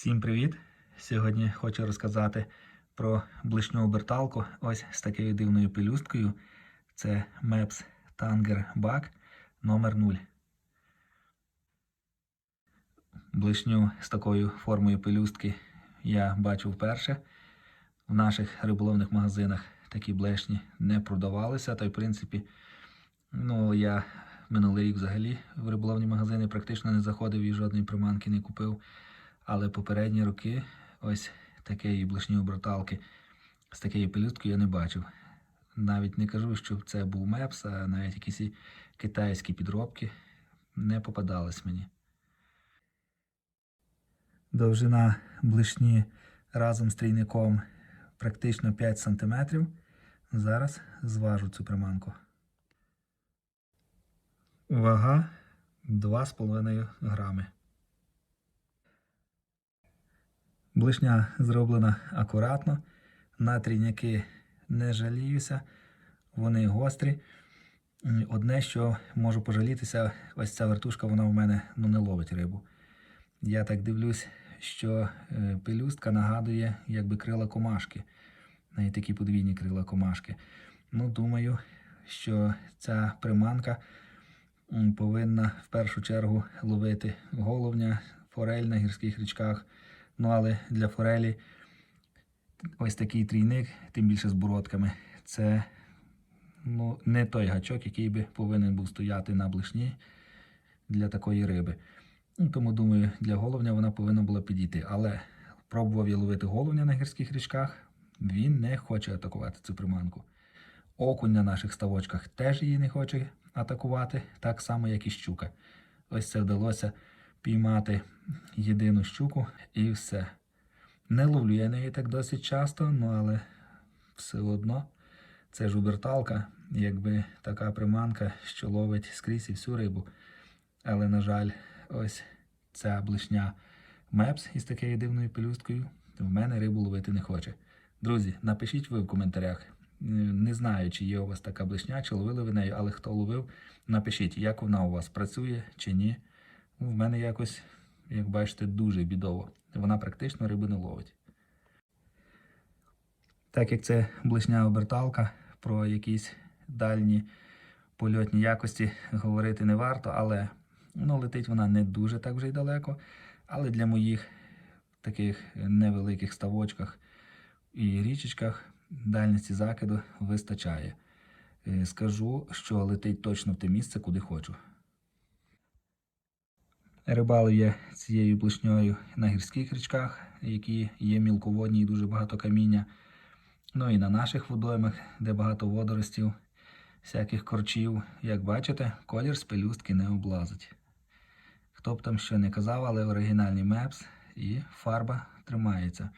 Всім привіт! Сьогодні хочу розказати про блишню оберталку ось з такою дивною пелюсткою. Це Maps Tanger Bug номер 0 Блишню з такою формою пелюстки я бачу вперше. В наших риболовних магазинах такі блешні не продавалися. Та й в принципі, ну я минулий рік взагалі в риболовні магазини практично не заходив і жодної приманки не купив. Але попередні роки ось такої блишні оберталки з такою пелюсткою я не бачив. Навіть не кажу, що це був мепс, а навіть якісь китайські підробки не попадались мені. Довжина блишні разом з трійником практично 5 см. Зараз зважу цю приманку. Вага 2,5 грами. Блишня зроблена акуратно. Натрійняки не жаліюся, вони гострі. Одне, що можу пожалітися, ось ця вертушка, вона в мене ну, не ловить рибу. Я так дивлюсь, що е, пелюстка нагадує якби крила комашки. В неї такі подвійні крила комашки. Ну, думаю, що ця приманка повинна в першу чергу ловити головня, форель на гірських річках. Ну, але для форелі ось такий трійник, тим більше з бородками, це ну, не той гачок, який би повинен був стояти на блишні для такої риби. Ну, тому, думаю, для головня вона повинна була підійти. Але пробував я ловити головня на гірських річках, він не хоче атакувати цю приманку. Окунь на наших ставочках теж її не хоче атакувати, так само, як і щука. Ось це вдалося піймати єдину щуку і все. Не ловлю я неї так досить часто, ну але все одно це ж уберталка, якби така приманка, що ловить скрізь і всю рибу. Але, на жаль, ось ця блишня мепс із такою дивною пелюсткою в мене рибу ловити не хоче. Друзі, напишіть ви в коментарях. Не знаю, чи є у вас така блишня, чи ловили ви нею, але хто ловив, напишіть, як вона у вас працює чи ні. Ну, в мене якось, як бачите, дуже бідово. Вона практично риби не ловить. Так як це блишня оберталка, про якісь дальні польотні якості говорити не варто, але ну, летить вона не дуже так вже й далеко. Але для моїх таких невеликих ставочках і річечках дальності закиду вистачає. Е, Скажу, що летить точно в те місце, куди хочу. Рибалив я цією блишньою на гірських річках, які є мілководні і дуже багато каміння. Ну і на наших водоймах, де багато водоростів, всяких корчів. Як бачите, колір з пелюстки не облазить. Хто б там що не казав, але оригінальний мепс і фарба тримається.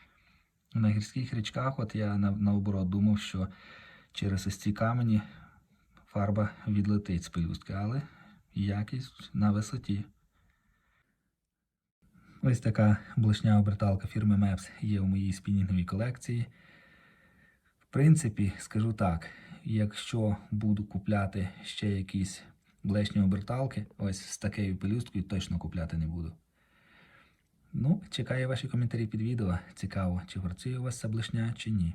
На гірських річках, от я наоборот думав, що через ось ці камені фарба відлетить з пелюстки, але якість на висоті. Ось така блишня оберталка фірми Мепс є у моїй спінінговій колекції. В принципі, скажу так, якщо буду купляти ще якісь блешні оберталки, ось з такою пелюсткою точно купляти не буду. Ну, чекаю ваші коментарі під відео. Цікаво, чи працює у вас ця блишня чи ні.